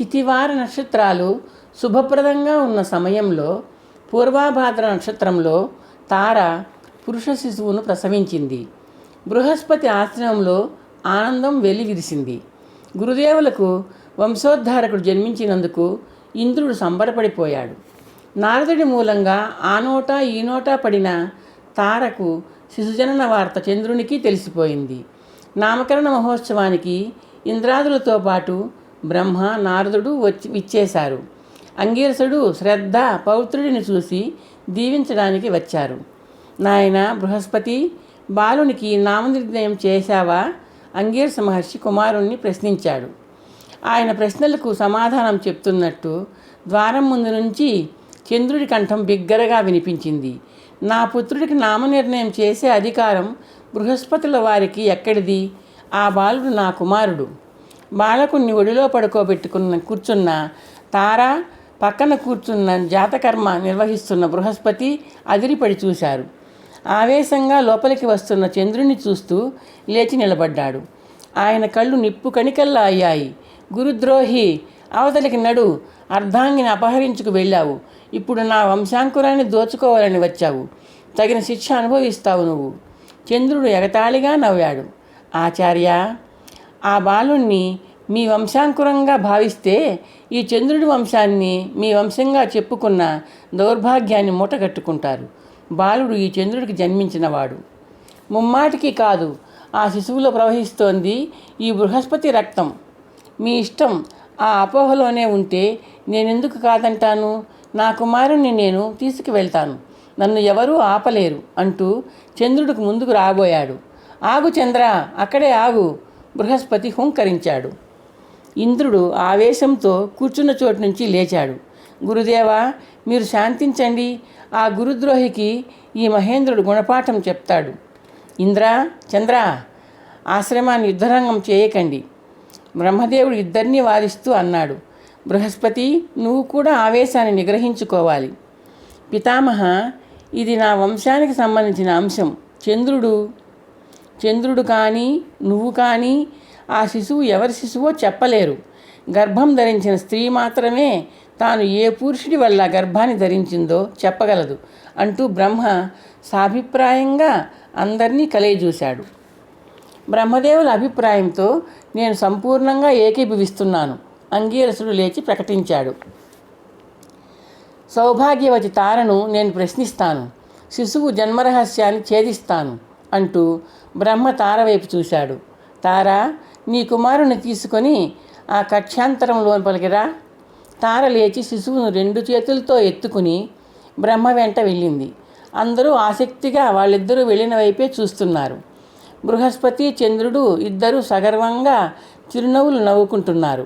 చితివార నక్షత్రాలు శుభప్రదంగా ఉన్న సమయంలో పూర్వాభాద్ర నక్షత్రంలో తార పురుష శిశువును ప్రసవించింది. బృహస్పతి ఆశ్రమంలో ఆనందం వెలివిరిసింది. గురుదేవులకు వంశోద్ధారకుడు జన్మించినందుకు ఇంద్రుడు సంబరపడిపోయాడు. నారదుడి మూలంగా ఆ ఈనోటా ఈ నోటా పడిన తారకు శిశుజనన వార్త చంద్రునికి తెలిసిపోయింది. నామకరణ మహోత్సవానికి ఇంద్రాదులతో పాటు బ్రహ్మ నారదుడు వచ్చి ఇచ్చేశారు అంగీరసుడు శ్రద్ధ పౌత్రుడిని చూసి దీవించడానికి వచ్చారు. నాయన బృహస్పతి బాలునికి నామనిర్ణయం చేశావా? అంగీరస మహర్షి కుమారుణ్ణి ప్రశ్నించాడు. ఆయన ప్రశ్నలకు సమాధానం చెప్తున్నట్టు ద్వారం ముందు నుంచి చంద్రుడి కంఠం బిగ్గరగా వినిపించింది. నా పుత్రుడికి నామనిర్ణయం చేసే అధికారం బృహస్పతుల వారికి ఎక్కడిది? ఆ బాలుడు నా కుమారుడు. బాలకుణ్ణి ఒడిలో పడుకోబెట్టుకున్న కూర్చున్న తార పక్కన కూర్చున్న జాతకర్మ నిర్వహిస్తున్న బృహస్పతి అదిరిపడి చూశారు. ఆవేశంగా లోపలికి వస్తున్న చంద్రుని చూస్తూ లేచి నిలబడ్డాడు. ఆయన కళ్ళు నిప్పు కణికల్లా అయ్యాయి. గురుద్రోహి అవతలికి నడు అర్ధాంగిని అపహరించుకు వెళ్ళావు. ఇప్పుడు నా వంశాంకురాన్ని దోచుకోవాలని వచ్చావు. తగిన శిక్ష అనుభవిస్తావు నువ్వు. చంద్రుడు ఎగతాళిగా నవ్వాడు. ఆచార్య ఆ బాలుణ్ణి మీ వంశాంకురంగా భావిస్తే ఈ చంద్రుడి వంశాన్ని మీ వంశంగా చెప్పుకున్న దౌర్భాగ్యాన్ని మూటగట్టుకుంటారు. బాలుడు ఈ చంద్రుడికి జన్మించినవాడు. ముమ్మాటికి కాదు ఆ శిశువులో ప్రవహిస్తోంది ఈ బృహస్పతి రక్తం. మీ ఇష్టం ఆ అపోహలోనే ఉంటే నేనెందుకు కాదంటాను? నా కుమారుణ్ణి నేను తీసుకువెళ్తాను. నన్ను ఎవరూ ఆపలేరు అంటూ చంద్రుడికి ముందుకు రాబోయాడు. ఆగు చంద్ర అక్కడే ఆగు బృహస్పతి హుంకరించాడు. ఇంద్రుడు ఆవేశంతో కూర్చున్న చోటు నుంచి లేచాడు. గురుదేవా మీరు శాంతించండి. ఆ గురుద్రోహికి ఈ మహేంద్రుడు గుణపాఠం చెప్తాడు. ఇంద్ర చంద్ర ఆశ్రమాన్ని యుద్ధరంగం చేయకండి. బ్రహ్మదేవుడు ఇద్దరిని వారిస్తూ అన్నాడు. బృహస్పతి నువ్వు కూడా ఆవేశాన్ని నిగ్రహించుకోవాలి. పితామహ ఇది నా వంశానికి సంబంధించిన అంశం. చంద్రుడు చంద్రుడు కానీ నువ్వు కానీ ఆ శిశువు ఎవరి శిశువో చెప్పలేరు. గర్భం ధరించిన స్త్రీ మాత్రమే తాను ఏ పురుషుడి వల్ల గర్భాన్ని ధరించిందో చెప్పగలదు. అంటూ బ్రహ్మ సాభిప్రాయంగా అందరినీ కలయజూశాడు. బ్రహ్మదేవుల అభిప్రాయంతో నేను సంపూర్ణంగా ఏకీభవిస్తున్నాను. అంగీరసుడు లేచి ప్రకటించాడు. సౌభాగ్యవతి తారను నేను ప్రశ్నిస్తాను. శిశువు జన్మరహస్యాన్ని ఛేదిస్తాను అంటూ బ్రహ్మ తార వైపు చూశాడు. తార నీ కుమారుని తీసుకొని ఆ కక్షాంతరంలో పలికిరా. తార లేచి శిశువును రెండు చేతులతో ఎత్తుకుని బ్రహ్మ వెంట వెళ్ళింది. అందరూ ఆసక్తిగా వాళ్ళిద్దరూ వెళ్ళిన వైపే చూస్తున్నారు. బృహస్పతి చంద్రుడు ఇద్దరూ సగర్వంగా చిరునవ్వులు నవ్వుకుంటున్నారు.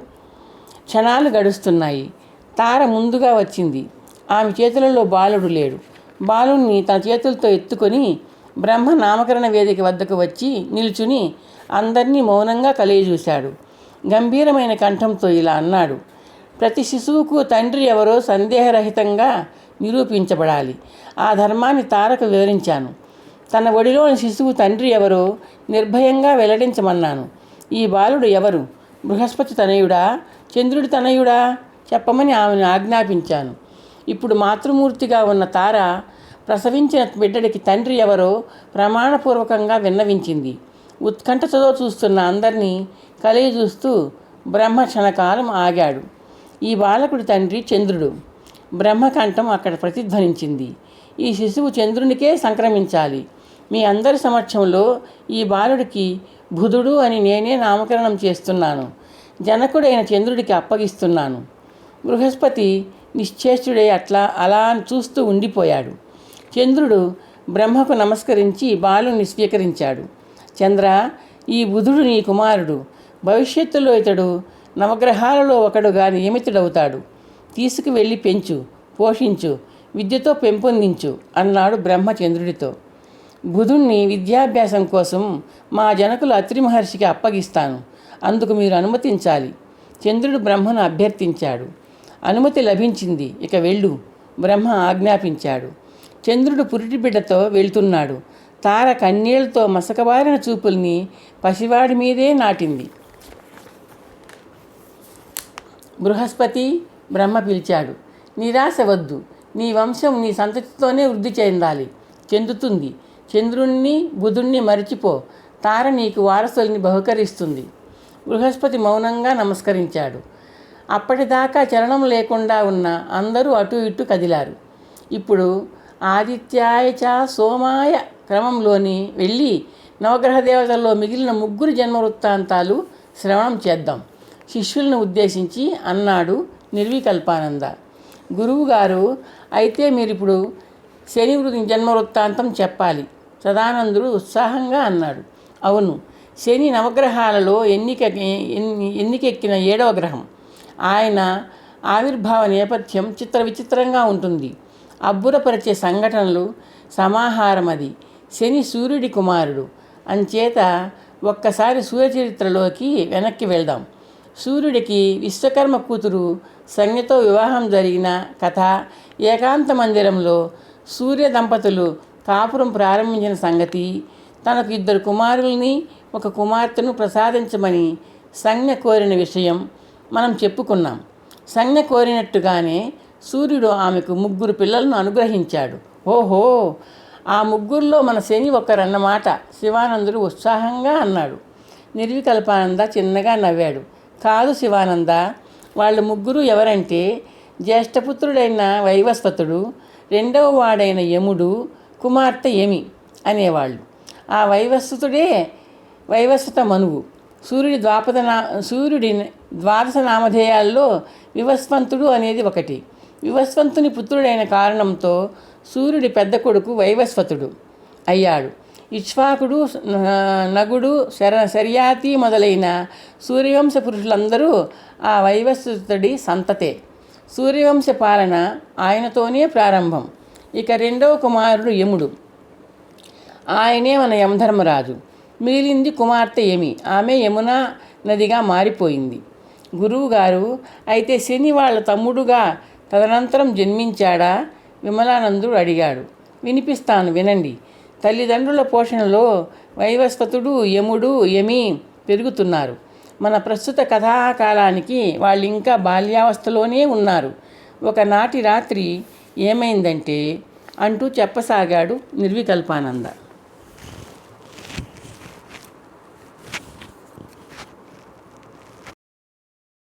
క్షణాలు గడుస్తున్నాయి. తార ముందుగా వచ్చింది. ఆమె చేతులలో బాలుడు లేడు. బాలుణ్ణి తన చేతులతో ఎత్తుకొని బ్రహ్మ నామకరణ వేదిక వద్దకు వచ్చి నిల్చుని అందరినీ మౌనంగా కలియజూశాడు. గంభీరమైన కంఠంతో ఇలా అన్నాడు ప్రతి శిశువుకు తండ్రి ఎవరో సందేహరహితంగా నిరూపించబడాలి. ఆ ధర్మాన్ని తారకు వివరించాను. తన ఒడిలోని శిశువు తండ్రి ఎవరో నిర్భయంగా వెల్లడించమన్నాను. ఈ బాలుడు ఎవరు? బృహస్పతి తనయుడా? చంద్రుడి తనయుడా? చెప్పమని ఆమెను ఆజ్ఞాపించాను. ఇప్పుడు మాతృమూర్తిగా ఉన్న తార ప్రసవించిన బిడ్డడికి తండ్రి ఎవరో ప్రమాణపూర్వకంగా విన్నవించింది. ఉత్కంఠతతో చూస్తున్న అందరినీ కలిగి చూస్తూ బ్రహ్మ క్షణకాలం ఆగాడు. ఈ బాలకుడి తండ్రి చంద్రుడు. బ్రహ్మకంఠం అక్కడ ప్రతిధ్వనించింది. ఈ శిశువు చంద్రునికే సంక్రమించాలి. మీ అందరి సమక్షంలో ఈ బాలుడికి బుధుడు అని నేనే నామకరణం చేస్తున్నాను. జనకుడైన చంద్రుడికి అప్పగిస్తున్నాను. బృహస్పతి నిశ్చేష్టుడే అట్లా అలా చూస్తూ ఉండిపోయాడు. చంద్రుడు బ్రహ్మకు నమస్కరించి బాలుని స్వీకరించాడు. చంద్ర ఈ బుధుడు నీ కుమారుడు. భవిష్యత్తులో ఇతడు నవగ్రహాలలో ఒకడుగా నియమితుడవుతాడు. తీసుకువెళ్ళి పెంచు పోషించు విద్యతో పెంపొందించు అన్నాడు బ్రహ్మచంద్రుడితో. బుధుణ్ణి విద్యాభ్యాసం కోసం మా జనకులు అత్రి మహర్షికి అప్పగిస్తాను. అందుకు మీరు అనుమతించాలి. చంద్రుడు బ్రహ్మను అభ్యర్థించాడు. అనుమతి లభించింది. ఇక వెళ్ళు బ్రహ్మ ఆజ్ఞాపించాడు. చంద్రుడు పురిటి బిడ్డతో వెళ్తున్నాడు. తార కన్నీళ్ళతో మసకబారిన చూపుల్ని పసివాడి మీదే నాటింది. బృహస్పతి బ్రహ్మ పిలిచాడు నిరాశ వద్దు. నీ వంశం నీ సంతతితోనే వృద్ధి చెందాలి. చెందుతుంది. చంద్రుణ్ణి బుధుణ్ణి మరిచిపో. తార నీకు వారసుల్ని బహుకరిస్తుంది. బృహస్పతి మౌనంగా నమస్కరించాడు. అప్పటిదాకా చలనం లేకుండా ఉన్న అందరూ అటు ఇటు కదిలారు. ఇప్పుడు ఆదిత్యాయ చ సోమాయ క్రమంలోని వెళ్ళి నవగ్రహ దేవతల్లో మిగిలిన ముగ్గురు జన్మ వృత్తాంతాలు శ్రవణం చేద్దాం. శిష్యులను ఉద్దేశించి అన్నాడు నిర్వికల్పానంద. గురువుగారు అయితే మీరు ఇప్పుడు శని జన్మ వృత్తాంతం చెప్పాలి. సదానందుడు ఉత్సాహంగా అన్నాడు. అవును శని నవగ్రహాలలో ఎన్నిక ఎన్ని ఎన్నికెక్కిన ఏడవ గ్రహం. ఆయన ఆవిర్భావ నేపథ్యం చిత్ర విచిత్రంగా ఉంటుంది. అబ్బురపరిచే సంఘటనలు సమాహారం అది శని సూర్యుడి కుమారుడు. అంచేత ఒక్కసారి సూర్యచరిత్రలోకి వెనక్కి వెళ్దాం. సూర్యుడికి విశ్వకర్మ కూతురు సంజ్ఞతో వివాహం జరిగిన కథ ఏకాంత మందిరంలో సూర్య దంపతులు కాపురం ప్రారంభించిన సంగతి తనకు ఇద్దరు కుమారుల్ని ఒక కుమార్తెను ప్రసాదించమని సంజ్ఞ కోరిన విషయం మనం చెప్పుకున్నాం. సంజ్ఞ కోరినట్టుగానే సూర్యుడు ఆమెకు ముగ్గురు పిల్లలను అనుగ్రహించాడు. ఓహో! ఆ ముగ్గురులో మన శని ఒకరన్నమాట శివానందుడు ఉత్సాహంగా అన్నాడు. నిర్వికల్పానంద చిన్నగా నవ్వాడు. కాదు శివానంద వాళ్ళు ముగ్గురు ఎవరంటే జ్యేష్ఠపుత్రుడైన వైవస్వతుడు రెండవ వాడైన యముడు కుమార్తె యమి అనేవాళ్ళు. ఆ వైవస్వతుడే వైవస్వత మనువు. సూర్యుడి ద్వాపద నా సూర్యుడి ద్వాదశ నామధేయాల్లో వివస్వంతుడు అనేది ఒకటి. వివస్వంతుని పుత్రుడైన కారణంతో సూర్యుడి పెద్ద కొడుకు వైవస్వతుడు అయ్యాడు. ఇక్ష్వాకుడు నగుడు శర శర్యాతి మొదలైన సూర్యవంశ పురుషులందరూ ఆ వైవస్వతుడి సంతతే. సూర్యవంశ పాలన ఆయనతోనే ప్రారంభం. ఇక రెండవ కుమారుడు యముడు. ఆయనే మన యమధర్మరాజు. మిగిలింది కుమార్తె యమి. ఆమె యమునా నదిగా మారిపోయింది. గురువుగారు అయితే శని వాళ్ళ తమ్ముడుగా తదనంతరం జన్మించాడా? విమలానందుడు అడిగాడు. వినిపిస్తాను వినండి. తల్లిదండ్రుల పోషణలో వైవస్వతుడు యముడు యమి పెరుగుతున్నారు. మన ప్రస్తుత కథాకాలానికి వాళ్ళు ఇంకా బాల్యావస్థలోనే ఉన్నారు. ఒకనాటి రాత్రి ఏమైందంటే అంటూ చెప్పసాగాడు నిర్వికల్పానంద.